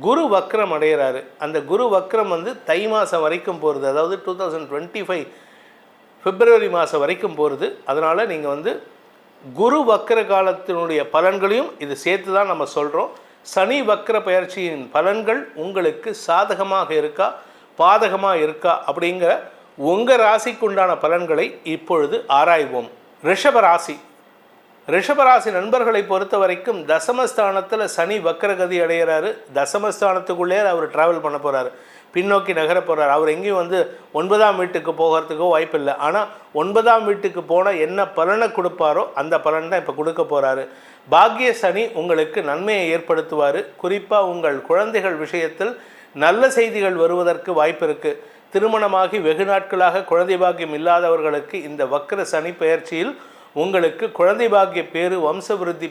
குரு வக்ரம் அடைகிறாரு அந்த குரு வக்ரம் வந்து தை மாதம் வரைக்கும் போகிறது அதாவது two thousand twenty five February மாதம் வரைக்கும் போகிறது அதனால் நீங்கள் வந்து குரு வக்ர காலத்தினுடைய பலன்களையும் இது சேர்த்து தான் நம்ம சொல்கிறோம் சனி வக்ர பயிற்சியின் பலன்கள் உங்களுக்கு சாதகமாக இருக்கா பாதகமாக இருக்கா அப்படிங்கிற உங்கள் ராசிக்குண்டான பலன்களை இப்பொழுது ஆராய்வோம். ரிஷப ராசி ரிஷபராசி நண்பர்களை பொறுத்த வரைக்கும் தசமஸ்தானத்தில் சனி வக்கரகதி அடைகிறாரு தசமஸ்தானத்துக்குள்ளே அவர் ட்ராவல் பண்ண போகிறாரு பின்னோக்கி நகர போகிறார் அவர் எங்கேயும் வந்து ஒன்பதாம் வீட்டுக்கு போகிறதுக்கோ வாய்ப்பு இல்லை. ஆனால் ஒன்பதாம் வீட்டுக்கு போனால் என்ன பலனை கொடுப்பாரோ அந்த பலன் தான் இப்போ கொடுக்க போகிறாரு பாக்கிய சனி உங்களுக்கு நன்மையை ஏற்படுத்துவார். குறிப்பாக உங்கள் குழந்தைகள் விஷயத்தில் நல்ல செய்திகள் வருவதற்கு வாய்ப்பு இருக்குது திருமணமாகி வெகு நாட்களாக குழந்தை பாக்கியம் இல்லாதவர்களுக்கு இந்த வக்கர சனி பயிற்சியில் உங்களுக்கு குழந்தை பாக்கிய பேர் வம்ச விருத்தி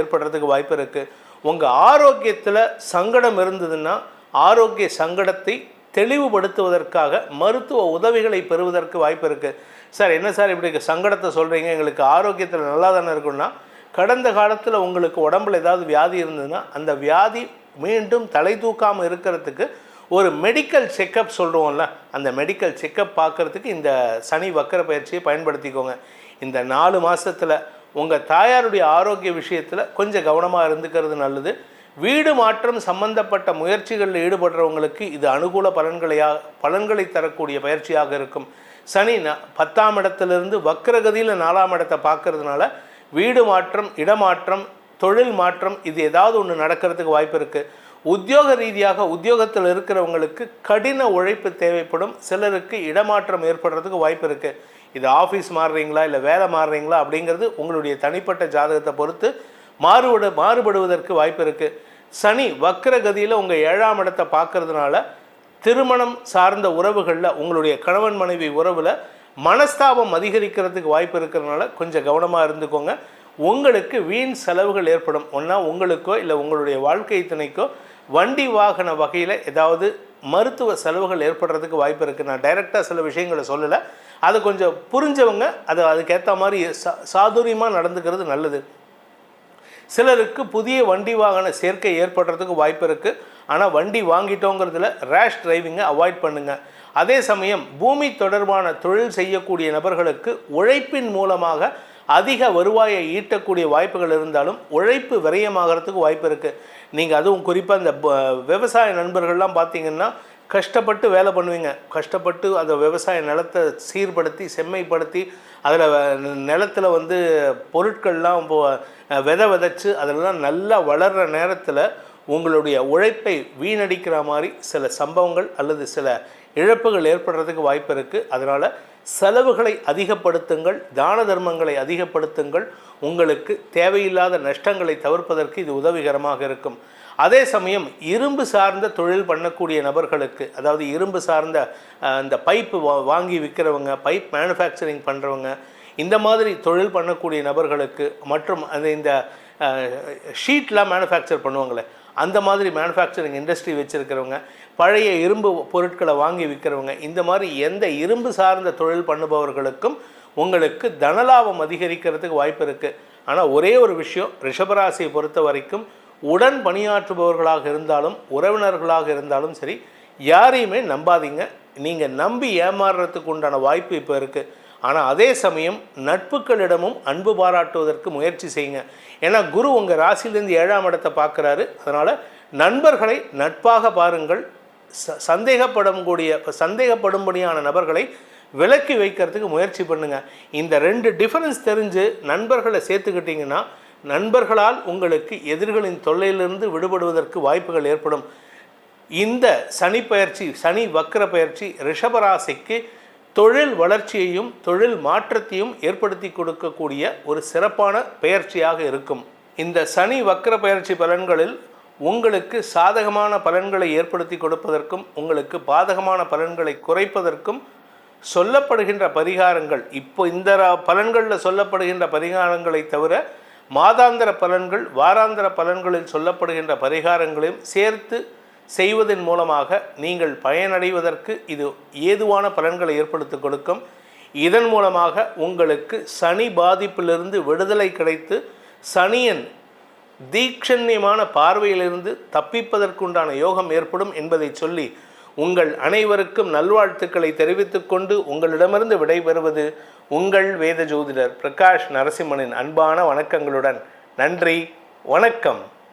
ஏற்படுறதுக்கு வாய்ப்பு இருக்குது உங்கள் ஆரோக்கியத்தில் சங்கடம் இருந்ததுன்னா ஆரோக்கிய சங்கடத்தை தெளிவுபடுத்துவதற்காக மருத்துவ உதவிகளை பெறுவதற்கு வாய்ப்பு இருக்குது சார் என்ன சார் இப்படி சங்கடத்தை சொல்கிறீங்க எங்களுக்கு ஆரோக்கியத்தில் நல்லா தானே இருக்குன்னா கடந்த காலத்தில் உங்களுக்கு உடம்புல ஏதாவது வியாதி இருந்ததுன்னா அந்த வியாதி மீண்டும் தலை தூக்காமல் இருக்கிறதுக்கு ஒரு மெடிக்கல் செக்கப் சொல்கிறோம்ல அந்த மெடிக்கல் செக்கப் பார்க்குறதுக்கு இந்த சனி வக்கர பயிற்சியை பயன்படுத்திக்கோங்க. இந்த நாலு மாதத்தில் உங்கள் தாயாருடைய ஆரோக்கிய விஷயத்தில் கொஞ்சம் கவனமாக இருந்துக்கிறது நல்லது. வீடு மாற்றம் சம்பந்தப்பட்ட முயற்சிகளில் ஈடுபடுறவங்களுக்கு இது அனுகூல பலன்களையாக பலன்களை தரக்கூடிய பயிற்சியாக இருக்கும். சனி ந பத்தாம் இடத்துலேருந்து வக்கரகதியில் நாலாம் இடத்தை பார்க்கறதுனால வீடு மாற்றம் இடமாற்றம் தொழில் மாற்றம் இது ஏதாவது ஒன்று நடக்கிறதுக்கு வாய்ப்பு இருக்குது உத்தியோக ரீதியாக உத்தியோகத்தில் இருக்கிறவங்களுக்கு கடின உழைப்பு தேவைப்படும். சிலருக்கு இடமாற்றம் ஏற்படுறதுக்கு வாய்ப்பு இருக்குது இது ஆஃபீஸ் மாறுறீங்களா இல்லை வேலை மாறுறீங்களா அப்படிங்கிறது உங்களுடைய தனிப்பட்ட ஜாதகத்தை பொறுத்து மாறுபட மாறுபடுவதற்கு வாய்ப்பு இருக்குது சனி வக்கரகதியில் உங்கள் ஏழாம் இடத்தை பார்க்கறதுனால திருமணம் சார்ந்த உறவுகளில் உங்களுடைய கணவன் மனைவி உறவில் மனஸ்தாபம் அதிகரிக்கிறதுக்கு வாய்ப்பு இருக்கிறதுனால கொஞ்சம் கவனமாக இருந்துக்கோங்க. உங்களுக்கு வீண் செலவுகள் ஏற்படும். ஒன்றா உங்களுக்கோ இல்லை உங்களுடைய வாழ்க்கை துணைக்கோ வண்டி வாகன வகையில் ஏதாவது மருத்துவ செலவுகள் ஏற்படுறதுக்கு வாய்ப்பு இருக்குது நான் டைரெக்டாக சில விஷயங்களை சொல்லலை. அதை கொஞ்சம் புரிஞ்சவங்க அதை அதுக்கேற்ற மாதிரி சா சாதுரியமாக நடந்துக்கிறது நல்லது. சிலருக்கு புதிய வண்டி வாகன சேர்க்கை ஏற்படுறதுக்கு வாய்ப்பு இருக்குது ஆனால் வண்டி வாங்கிட்டோங்கிறதுல ரேஷ் டிரைவிங்கை அவாய்ட் பண்ணுங்கள் அதே சமயம் பூமி தொடர்பான தொழில் செய்யக்கூடிய நபர்களுக்கு உழைப்பின் மூலமாக அதிக வருவாயை ஈட்டக்கூடிய வாய்ப்புகள் இருந்தாலும் உழைப்பு விரயமாகறதுக்கு வாய்ப்பு இருக்குது நீங்கள் அதுவும் குறிப்பாக இந்த விவசாய நண்பர்கள்லாம் பார்த்தீங்கன்னா கஷ்டப்பட்டு வேலை பண்ணுவீங்க. கஷ்டப்பட்டு அந்த விவசாய நிலத்தை சீர்படுத்தி செம்மைப்படுத்தி அதில் நிலத்துல வந்து பொருட்கள்லாம் இப்போ விதை விதைச்சு அதெல்லாம் நல்லா வளர்கிற நேரத்தில் உங்களுடைய உழைப்பை வீணடிக்கிற மாதிரி சில சம்பவங்கள் அல்லது சில இழப்புகள் ஏற்படுறதுக்கு வாய்ப்பு இருக்குது அதனால் செலவுகளை அதிகப்படுத்துங்கள் தான தர்மங்களை அதிகப்படுத்துங்கள் உங்களுக்கு தேவையில்லாத நஷ்டங்களை தவிர்ப்பதற்கு இது உதவிகரமாக இருக்கும். அதே சமயம் இரும்பு சார்ந்த தொழில் பண்ணக்கூடிய நபர்களுக்கு அதாவது இரும்பு சார்ந்த இந்த பைப்பு வா வாங்கி விற்கிறவங்க பைப் மேனுஃபேக்சரிங் பண்ணுறவங்க இந்த மாதிரி தொழில் பண்ணக்கூடிய நபர்களுக்கு மற்றும் அந்த இந்த ஷீட்லாம் மேனுஃபேக்சர் பண்ணுவாங்களே அந்த மாதிரி மேனுஃபேக்சரிங் இண்டஸ்ட்ரி வச்சுருக்கிறவங்க பழைய இரும்பு பொருட்களை வாங்கி விற்கிறவங்க இந்த மாதிரி எந்த இரும்பு சார்ந்த தொழில் பண்ணுபவர்களுக்கும் உங்களுக்கு தனலாபம் அதிகரிக்கிறதுக்கு வாய்ப்பு இருக்குது ஆனால் ஒரே ஒரு விஷயம் ரிஷபராசியை பொறுத்த வரைக்கும் உடன் பணியாற்றுபவர்களாக இருந்தாலும் உறவினர்களாக இருந்தாலும் சரி யாரையுமே நம்பாதீங்க. நீங்கள் நம்பி ஏமாறுறதுக்கு உண்டான வாய்ப்பு இப்போ இருக்குது ஆனால் அதே சமயம் நட்புகளிடமும் அன்பு பாராட்டுவதற்கு முயற்சி செய்யுங்க. ஏன்னா குரு உங்கள் ராசியிலேருந்து ஏழாம் இடத்தை பார்க்குறாரு. அதனால் நண்பர்களை நட்பாக பாருங்கள். ச சந்தேகப்படும் கூடிய சந்தேகப்படும்படியான நபர்களை விலக்கி வைக்கிறதுக்கு முயற்சி பண்ணுங்கள் இந்த ரெண்டு டிஃபரன்ஸ் தெரிஞ்சு நண்பர்களை சேர்த்துக்கிட்டிங்கன்னா நண்பர்களால் உங்களுக்கு எதிர்களின் தொல்லையிலிருந்து விடுபடுவதற்கு வாய்ப்புகள் ஏற்படும். இந்த சனி பயிற்சி சனி வக்கர பயிற்சி ரிஷபராசிக்கு தொழில் வளர்ச்சியையும் தொழில் மாற்றத்தையும் ஏற்படுத்தி கொடுக்கக்கூடிய ஒரு சிறப்பான பயிற்சியாக இருக்கும். இந்த சனி வக்கர பயிற்சி பலன்களில் உங்களுக்கு சாதகமான பலன்களை ஏற்படுத்தி கொடுப்பதற்கும் உங்களுக்கு பாதகமான பலன்களை குறைப்பதற்கும் சொல்லப்படுகின்ற பரிகாரங்கள் இப்போ இந்த பலன்களில் சொல்லப்படுகின்ற பரிகாரங்களை தவிர மாதாந்திர பலன்கள் வாராந்திர பலன்களில் சொல்லப்படுகின்ற பரிகாரங்களையும் சேர்த்து செய்வதன் மூலமாக நீங்கள் பயனடைவதற்கு இது ஏதுவான பலன்களை ஏற்படுத்தி கொடுக்கும். இதன் மூலமாக உங்களுக்கு சனி பாதிப்பிலிருந்து விடுதலை கிடைத்து சனியன் தீக்ஷண்யமான பார்வையிலிருந்து தப்பிப்பதற்குண்டான யோகம் ஏற்படும் என்பதை சொல்லி உங்கள் அனைவருக்கும் நல்வாழ்த்துக்களை தெரிவித்துக்கொண்டு உங்களிடமிருந்து விடைபெறுவது உங்கள் வேத ஜோதிடர் பிரகாஷ் நரசிம்மனின் அன்பான வணக்கங்களுடன் நன்றி வணக்கம்.